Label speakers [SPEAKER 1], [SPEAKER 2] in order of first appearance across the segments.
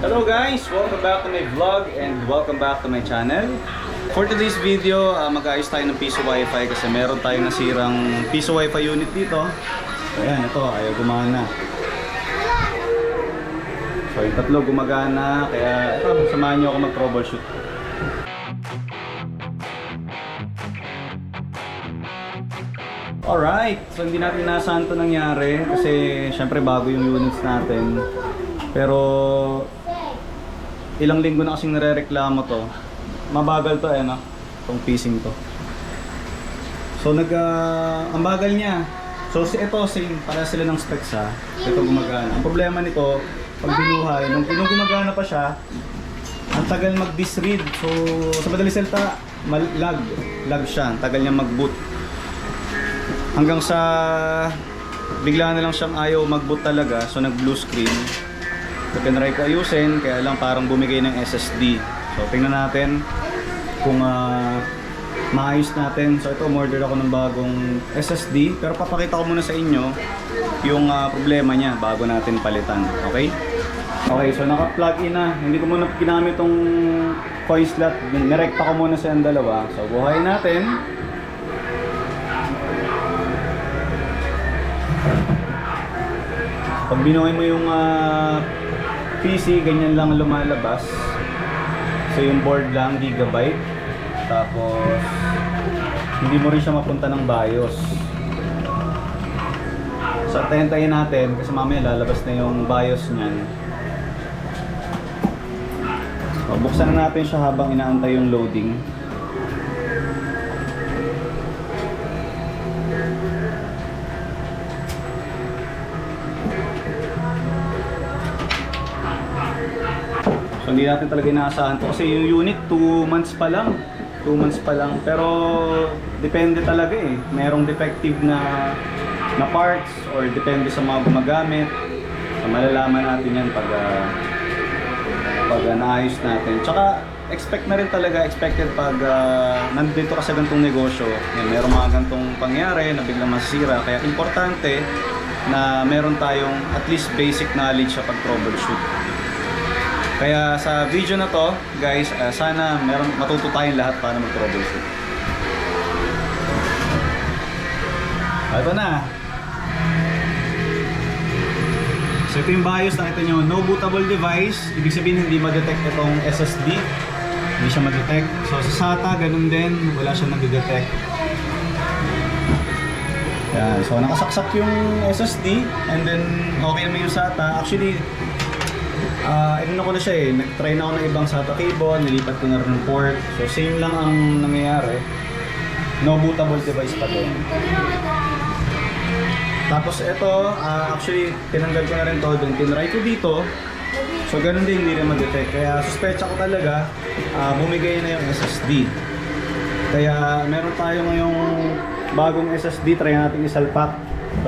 [SPEAKER 1] Hello guys! Welcome back to my vlog and welcome back to my channel. For today's video, uh, mag-ayos tayo ng piso wifi kasi meron tayong nasirang piso wifi unit dito. Ayan, ito, ayaw gumana. So yung tatlo gumagana, kaya ito, samahan nyo ako mag-troubleshoot. Alright, so hindi natin inasahan ito nangyari kasi syempre bago yung units natin. Pero ilang linggo na kasing nare-reklamo to. Mabagal to eh, no? Itong piecing to. So nag, ah, ang bagal niya. So si ito, same, para sila ng specs ha. Ito gumagana. Ang problema nito, pag binuhay, nung, nung gumagana pa siya, ang tagal mag-disread. So sa madali salita, mal- lag. Lag siya. Ang tagal niya mag-boot. Hanggang sa bigla na lang siyang ayaw mag-boot talaga. So nag-blue screen. So tinry ko ayusin, kaya lang parang bumigay ng SSD. So tingnan natin kung ah, maayos natin. So ito, order ako ng bagong SSD. Pero papakita ko muna sa inyo yung ah, problema niya bago natin palitan. Okay? Okay, so naka-plug in na. Hindi ko muna ginamit tong coin slot. Nirekta ko muna sa yung dalawa. So buhayin natin. Pag binuhay mo yung ah, PC, ganyan lang lumalabas. So yung board lang, gigabyte. Tapos, hindi mo rin siya mapunta ng BIOS. So, tayin-tayin natin kasi mamaya lalabas na yung BIOS niyan. So, buksan na natin siya habang inaantay yung loading. Hindi natin talaga inaasahan to kasi yung unit 2 months pa lang. 2 months pa lang. Pero depende talaga eh. Merong defective na na parts or depende sa mga gumagamit. So malalaman natin yan pag ah, pag ah, naayos natin. Tsaka expect na rin talaga, expected pag ah, nandito ka sa gantong negosyo, yan, merong mga gantong pangyari na biglang masisira. Kaya importante na meron tayong at least basic knowledge sa pag-troubleshoot. Kaya sa video na to, guys, ah, sana meron matuto tayong lahat para mag-troubleshoot. Ito na. So ito yung BIOS, nakita nyo, no bootable device. Ibig sabihin hindi ma-detect itong SSD. Hindi siya ma-detect. So sa SATA, ganun din, wala siyang nag-detect. Yan. So nakasaksak yung SSD and then okay naman yung SATA. Actually, Uh, ko na siya eh. Nag-try na ako ng ibang SATA cable, nilipat ko na rin ng port. So same lang ang nangyayari. No bootable device pa din. Tapos ito, ah, actually tinanggal ko na rin to doon. Tinry ko dito. So ganun din, hindi rin ma-detect. Kaya suspecha ko talaga, ah, bumigay na yung SSD. Kaya meron tayo ngayong bagong SSD, try natin isalpak.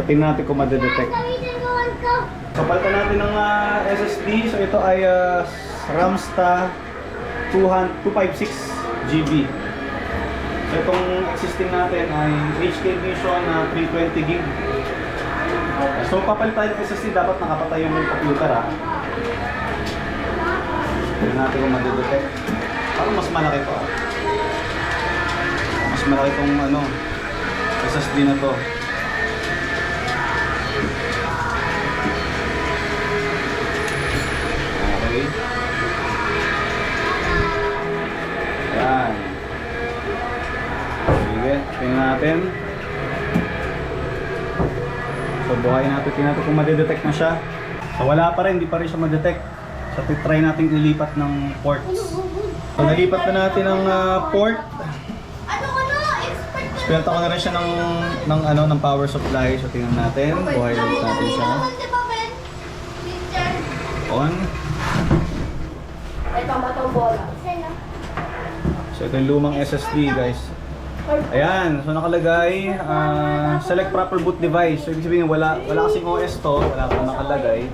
[SPEAKER 1] Tingnan natin kung ma-detect. So palitan natin ng ah, SSD. So ito ay uh, Ramsta 200 256 GB. So itong existing natin ay HK Vision na 320 GB. So papalitan yung SSD dapat nakapatay yung computer ah. Tingnan natin kung madedetect. Parang mas malaki to. Mas malaki tong ano SSD na to. Yan. Sige, tingnan natin. So, buhayin natin. Tingnan natin kung madedetect na siya. So, wala pa rin. Hindi pa rin siya madetect. So, try natin ilipat ng ports. So, nalipat na natin ang ah, port.
[SPEAKER 2] Ano ano?
[SPEAKER 1] Spelta ko na rin siya ng, ng, ano, ng power supply. So, tingnan natin. Buhayin ulit natin siya. On.
[SPEAKER 2] Ito matong bola.
[SPEAKER 1] So, ito yung lumang SSD, guys. Ayan, so nakalagay, ah, select proper boot device. So ibig sabihin wala wala kasing OS to, wala kang nakalagay.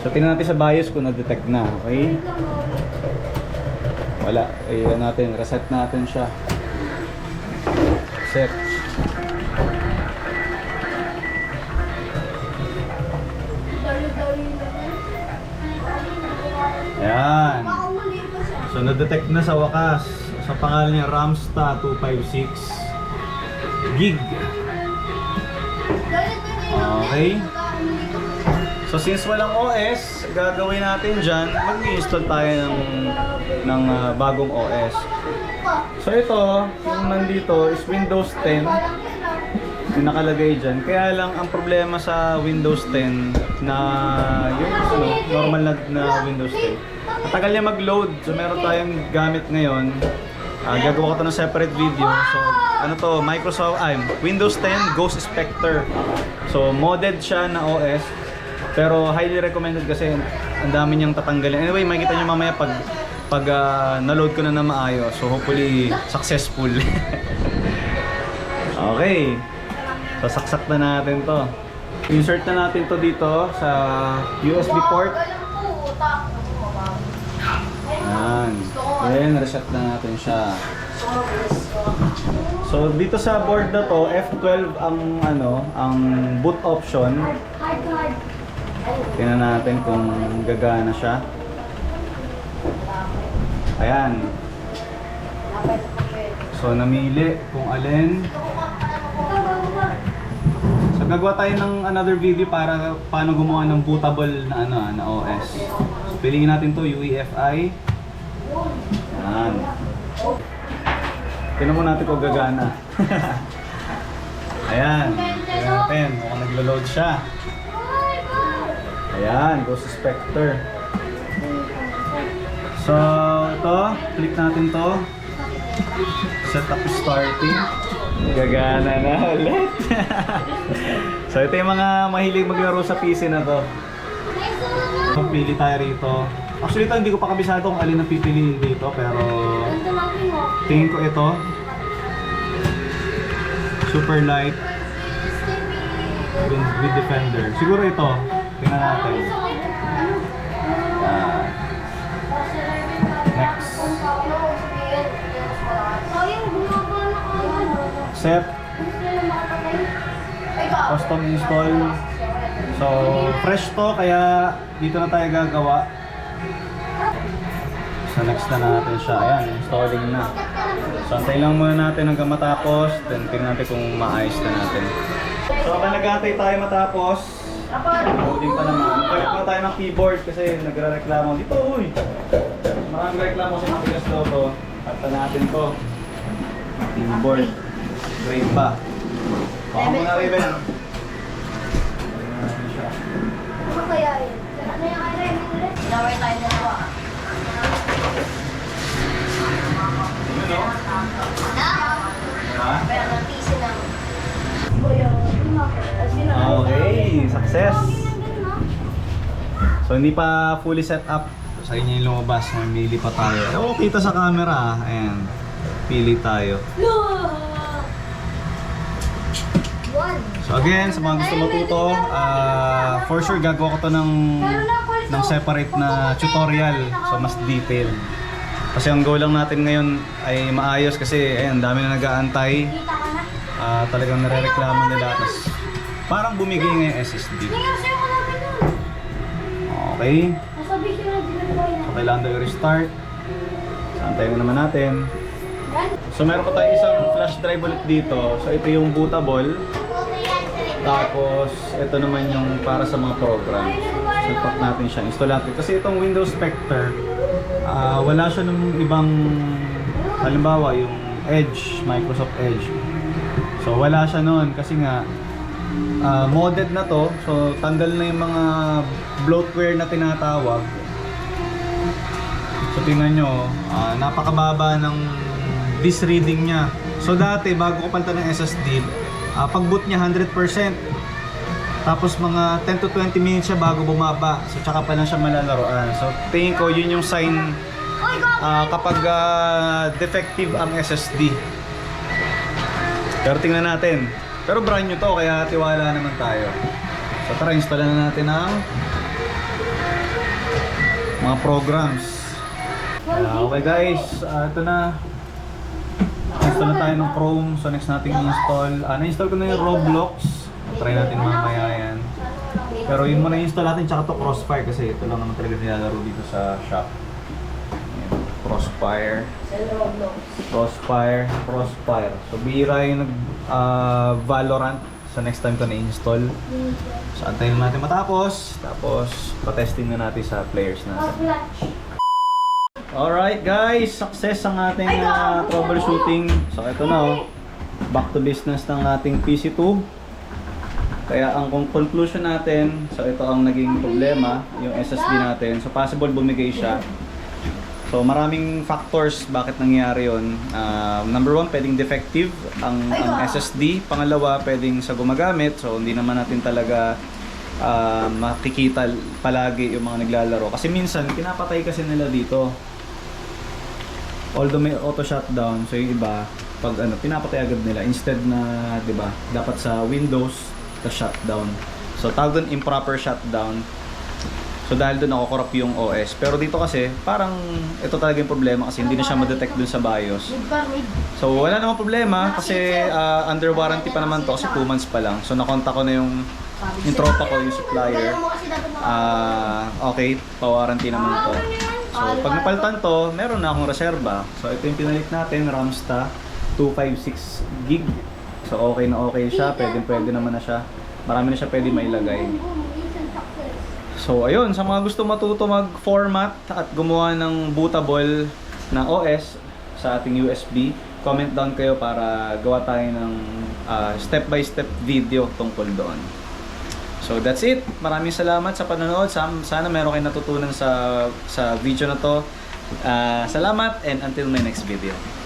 [SPEAKER 1] So tingnan natin sa BIOS kung na-detect na, okay? Wala, ayan natin, reset natin siya. Set.
[SPEAKER 2] Dali-dali naman.
[SPEAKER 1] Ayan.
[SPEAKER 2] Pa.
[SPEAKER 1] So, na-detect na sa wakas. Sa pangalan niya, Ramsta 256 gig. Okay. So, since walang OS, gagawin natin dyan, mag-install tayo ng, ng ah, bagong OS. So, ito, yung nandito is Windows 10.
[SPEAKER 2] Parang yan lang.
[SPEAKER 1] yung nakalagay dyan. Kaya lang ang problema sa Windows 10 na yung ano, normal na, na Windows 10. Matagal niya mag-load. So meron tayong gamit ngayon. Ah, gagawa ko to ng separate video. So ano to, Microsoft, ay, Windows 10 Ghost Spectre. So modded siya na OS. Pero highly recommended kasi ang dami niyang tatanggalin. Anyway, makikita niyo mamaya pag pag ah, na-load ko na na maayos. So hopefully successful. okay. So saksak na natin to. Insert na natin to dito sa USB port. Yan. Then reset na natin siya. So dito sa board na to, F12 ang ano, ang boot option. Tingnan natin kung gagana siya. Ayan. So namili kung alin. So gagawa tayo ng another video para paano gumawa ng bootable na ano na OS. So, piliin natin to UEFI. Yan. Tingnan mo natin kung gagana. Ayan. Tingnan natin kung naglo-load siya. Ayan, Ghost Spectre. So, ito, click natin to. Setup starting. Gagana na ulit. so, ito yung mga mahilig maglaro sa PC na to. So, pili tayo rito. Actually, ito hindi ko pa kabisado kung alin ang pipiliin dito, pero
[SPEAKER 2] mo.
[SPEAKER 1] tingin ko ito. Super light with, defender. Siguro ito. Tingnan natin. Ah, next. Set. Custom install. So, fresh to, kaya dito na tayo gagawa. So, next na natin siya. Ayan, installing na. So, antayin lang muna natin hanggang matapos. Then, tingnan natin kung maayos na natin. So, habang nag-aantay tayo matapos, loading pa naman. Balik na tayo ng keyboard kasi nagre-reklamo. Dito, uy! Maraming reklamo sa mga bigas daw to. At natin to. Keyboard. Great pa. Baka Raven. Ayan siya.
[SPEAKER 2] Ano kaya yun? Ano? Naway tayo dalawa.
[SPEAKER 1] Yun, no?
[SPEAKER 2] Na?
[SPEAKER 1] Diba?
[SPEAKER 2] Pero ng PC ng...
[SPEAKER 1] Okay, success. So hindi pa fully set up. Sa inyo yung lumabas, mamili pa tayo. Oo, kita sa camera. Ayan. Pili tayo. So again, sa mga gusto matuto, ah, for sure gagawa ko to ng, ng separate na tutorial. So mas detailed. Kasi ang goal lang natin ngayon ay maayos kasi ayan, dami na nag-aantay. Ah, talagang nare-reklamo nila. Tapos parang bumigay nga yung SSD. Okay. So, kailangan daw i-restart. So, antayin mo naman natin. So, meron pa tayong isang flash drive ulit dito. So, ito yung bootable. Tapos, ito naman yung para sa mga programs. Pack natin siya. Install natin. Kasi itong Windows Spectre, ah, wala siya ng ibang, halimbawa, yung Edge, Microsoft Edge. So, wala siya noon kasi nga, ah, modded na to. So, tanggal na yung mga bloatware na tinatawag. So tingnan nyo, ah, napakababa ng disk reading niya. So dati, bago ko palitan ng SSD, ah, pag boot niya 100%. Tapos mga 10 to 20 minutes siya bago bumaba. So tsaka pa lang siya malalaroan. So tingin ko yun yung sign ah, kapag ah, defective ang SSD. Pero tingnan natin. Pero brand new to, kaya tiwala naman tayo. So tara, install na natin ang mga programs. Ah, okay guys, ah, ito na. Install na tayo ng Chrome. So next natin i-install. Ah, na-install ko na yung Roblox. Try natin mamaya yan. Pero yun muna install natin tsaka to crossfire kasi ito lang naman talaga nilalaro dito sa shop. Ayan, Crossfire. Crossfire, Crossfire. So bira yung nag ah, Valorant sa next time ko na-install. So antayin natin matapos. Tapos patesting na natin sa players natin. Alright guys, success ang ating ah, troubleshooting. So ito na oh. Back to business ng ating PC tube. Kaya ang con- conclusion natin, so ito ang naging problema, yung SSD natin. So possible bumigay siya. So maraming factors bakit nangyari yon. Ah, number one, pwedeng defective ang, ang SSD. Pangalawa, pwedeng sa gumagamit. So hindi naman natin talaga ah, makikita palagi yung mga naglalaro. Kasi minsan, pinapatay kasi nila dito. Although may auto shutdown, so yung iba, pag ano, pinapatay agad nila. Instead na, di ba, dapat sa Windows, the shutdown. So tawag doon improper shutdown. So dahil doon ako yung OS. Pero dito kasi, parang ito talaga yung problema kasi hindi na siya ma-detect doon sa BIOS. So wala namang problema kasi ah, under warranty pa naman to kasi 2 months pa lang. So nakonta ko na yung yung tropa ko, yung supplier. Ah, okay, pa-warranty naman to. So pag napalitan to, meron na akong reserba. So ito yung pinalit natin, Ramsta 256 gig. So okay na okay siya, pwede pwede naman na siya. Marami na siya pwede mailagay. So ayun, sa mga gusto matuto mag-format at gumawa ng bootable na OS sa ating USB, comment down kayo para gawa tayo ng ah, step-by-step video tungkol doon. So that's it. Maraming salamat sa panonood. Sana meron kayong natutunan sa sa video na to. Ah, salamat and until my next video.